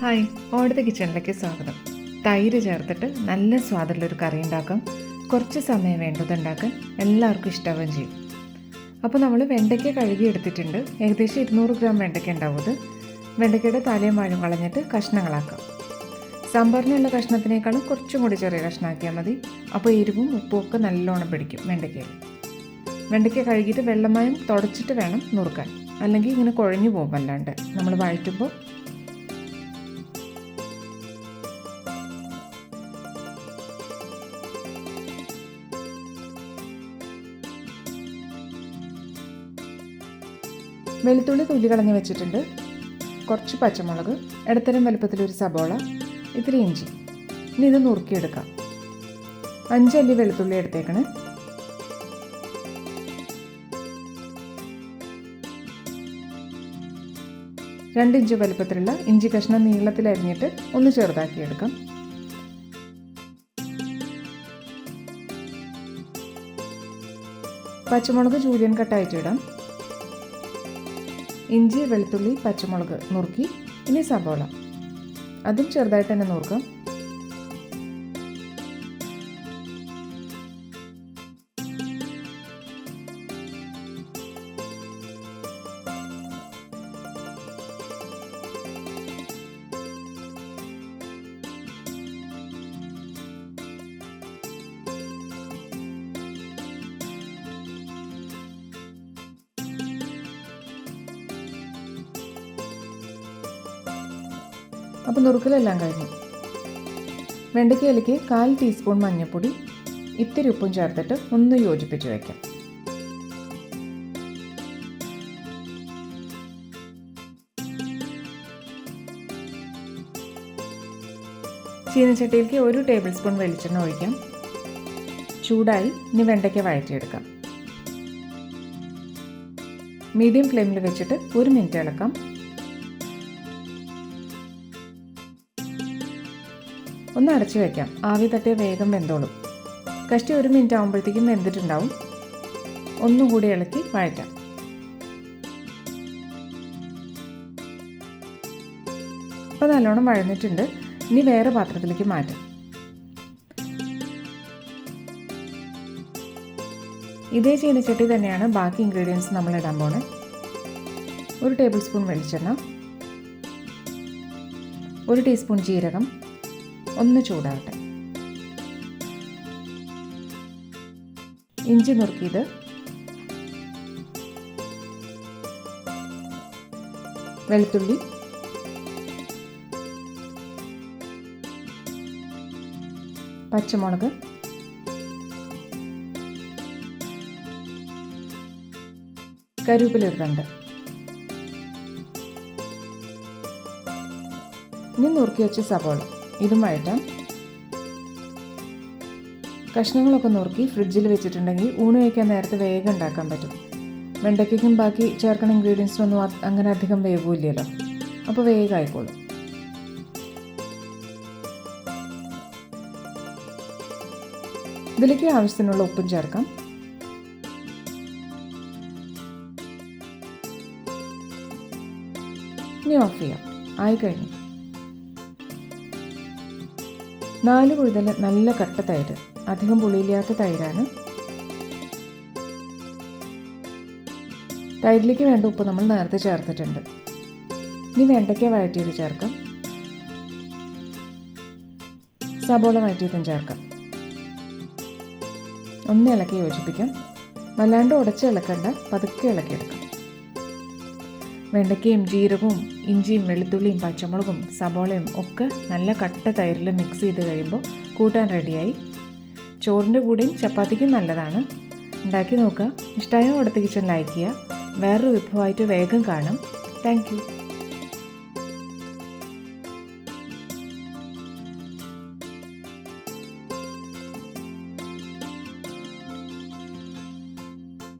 Hi ഓടത്തെ കിച്ചണിലേക്ക് സ്വാഗതം. തൈര് ചേർത്തിട്ട് നല്ല സ്വാദുള്ളൊരു കറി ഉണ്ടാക്കാം. കുറച്ച് സമയം വേണ്ടത് ഉണ്ടാക്കാൻ എല്ലാവർക്കും ഇഷ്ടാവുകയും ചെയ്യും. അപ്പോൾ നമ്മൾ വെണ്ടയ്ക്ക കഴുകി എടുത്തിട്ടുണ്ട്. ഏകദേശം ഇരുന്നൂറ് ഗ്രാം വെണ്ടയ്ക്ക ഉണ്ടാവും വെണ്ടയ്ക്കയുടെ തലയും വാഴും കളഞ്ഞിട്ട് കഷ്ണങ്ങളാക്കാം. സാമ്പാറിനുള്ള കഷ്ണത്തിനേക്കാളും കുറച്ചും കൂടി ചെറിയ കഷ്ണമാക്കിയാൽ മതി. അപ്പോൾ എരിവും ഉപ്പും ഒക്കെ നല്ലോണം പിടിക്കും വെണ്ടയ്ക്കയിൽ. വെണ്ടയ്ക്ക കഴുകിയിട്ട് വെള്ളമായും തുടച്ചിട്ട് വേണം നുറുക്കാൻ. അല്ലെങ്കിൽ ഇങ്ങനെ കുഴഞ്ഞു പോകും അല്ലാണ്ട്. നമ്മൾ വഴറ്റുമ്പോൾ വെളുത്തുള്ളി തുള്ളി കളഞ്ഞ് വെച്ചിട്ടുണ്ട്. കുറച്ച് പച്ചമുളക് ഇടത്തരം വലുപ്പത്തിലൊരു സബോള ഇത്തിരി ഇഞ്ചി. ഇനി ഇത് നുറുക്കിയെടുക്കാം. അഞ്ചല്ലി വെളുത്തുള്ളി എടുത്തേക്കണേ. രണ്ട് ഇഞ്ച് വലുപ്പത്തിലുള്ള ഇഞ്ചി കഷ്ണം നീളത്തിൽ അരിഞ്ഞിട്ട് ഒന്ന് ചെറുതാക്കിയെടുക്കാം. പച്ചമുളക് ജൂലിയൻ കട്ടായിട്ട് ഇടാം. ഇഞ്ചി വെളുത്തുള്ളി പച്ചമുളക് നുറുക്കി ഇനി സവോള. അതും ചെറുതായിട്ട് തന്നെ നുറുക്കാം. അപ്പോൾ നുറുക്കലെല്ലാം കഴിഞ്ഞു. വെണ്ടയ്ക്കയിലേക്ക് കാൽ ടീസ്പൂൺ മഞ്ഞൾപ്പൊടി ഇത്തിരി ഉപ്പും ചേർത്തിട്ട് ഒന്ന് യോജിപ്പിച്ച് വയ്ക്കാം ചീനച്ചട്ടിയിലേക്ക് ഒരു ടേബിൾ സ്പൂൺ വെളിച്ചെണ്ണ ഒഴിക്കാം. ചൂടായി ഇനി വെണ്ടയ്ക്ക വഴറ്റിയെടുക്കാം. മീഡിയം ഫ്ലെയിമിൽ വെച്ചിട്ട് ഒരു മിനിറ്റ് ഇളക്കാം. ഒന്ന് അടച്ചു വയ്ക്കാം ആവി തട്ടിയ വേഗം വെന്തോളും. കഷ്ടി ഒരു മിനിറ്റ് ആകുമ്പോഴത്തേക്കും വെന്തിട്ടുണ്ടാവും. ഒന്നുകൂടി ഇളക്കി വഴറ്റാം. അപ്പോൾ നല്ലോണം വഴന്നിട്ടുണ്ട്. ഇനി വേറെ പാത്രത്തിലേക്ക് മാറ്റാം. ഇതേ ചീനച്ചട്ടി തന്നെയാണ് ബാക്കി ഇൻഗ്രീഡിയൻസ് നമ്മൾ ഇടാൻ പോണത് ഒരു ടേബിൾ സ്പൂൺ വെളിച്ചെണ്ണ. ഒരു ടീസ്പൂൺ ജീരകം. ഒന്ന് ചൂടാവട്ടെ. ഇഞ്ചി നുറുക്കിയത് വെളുത്തുള്ളി. പച്ചമുളക്. കരുവേപ്പില രണ്ട്. ഇനി നുറുക്കി വെച്ച സവോള. ഇതും വഴറ്റാം കഷ്ണങ്ങളൊക്കെ നുറുക്കി ഫ്രിഡ്ജിൽ വെച്ചിട്ടുണ്ടെങ്കിൽ ഊണ് കഴിക്കാൻ നേരത്തെ വേഗം ഉണ്ടാക്കാൻ പറ്റും. വെണ്ടയ്ക്കും ബാക്കി ചേർക്കണ ഇൻഗ്രീഡിയൻസിനൊന്നും അങ്ങനെ അധികം വേവില്ലല്ലോ. അപ്പോൾ വേഗം ആയിക്കോളും. ഇതിലേക്ക് ആവശ്യത്തിനുള്ള ഉപ്പും ചേർക്കാം. ഇനി ഓഫ് ചെയ്യാം. ആയി നാല് കുഴുതൽ നല്ല കട്ട തൈര് അധികം പുളിയില്ലാത്ത തൈരാണ്. തൈരിലേക്ക് വേണ്ട ഉപ്പ് നമ്മൾ നേരത്തെ ചേർത്തിട്ടുണ്ട്. ഇനി വെണ്ടയ്ക്ക വഴറ്റിയത് ചേർക്കാം. സബോള വഴറ്റിയതും ചേർക്കാം. ഒന്ന് ഇളക്കി യോജിപ്പിക്കാം. വല്ലാണ്ട് ഉടച്ച് ഇളക്കണ്ട പതുക്കെ ഇളക്കിയെടുക്കാം. വെണ്ടയ്ക്കയും ജീരകവും ഇഞ്ചിയും വെളുത്തുള്ളിയും പച്ചമുളകും സബോളയും ഒക്കെ നല്ല കട്ട തൈരിൽ മിക്സ് ചെയ്ത് കഴിയുമ്പോൾ കൂട്ടാൻ റെഡിയായി. ചോറിന്റെ കൂടെയും ചപ്പാത്തിക്കും നല്ലതാണ്. ഉണ്ടാക്കി നോക്കുക. ഇഷ്ടമായ അടുത്ത കിച്ചൺ ലൈക്ക് ചെയ്യുക. വേറൊരു വിഭവമായിട്ട് വേഗം കാണാം. താങ്ക്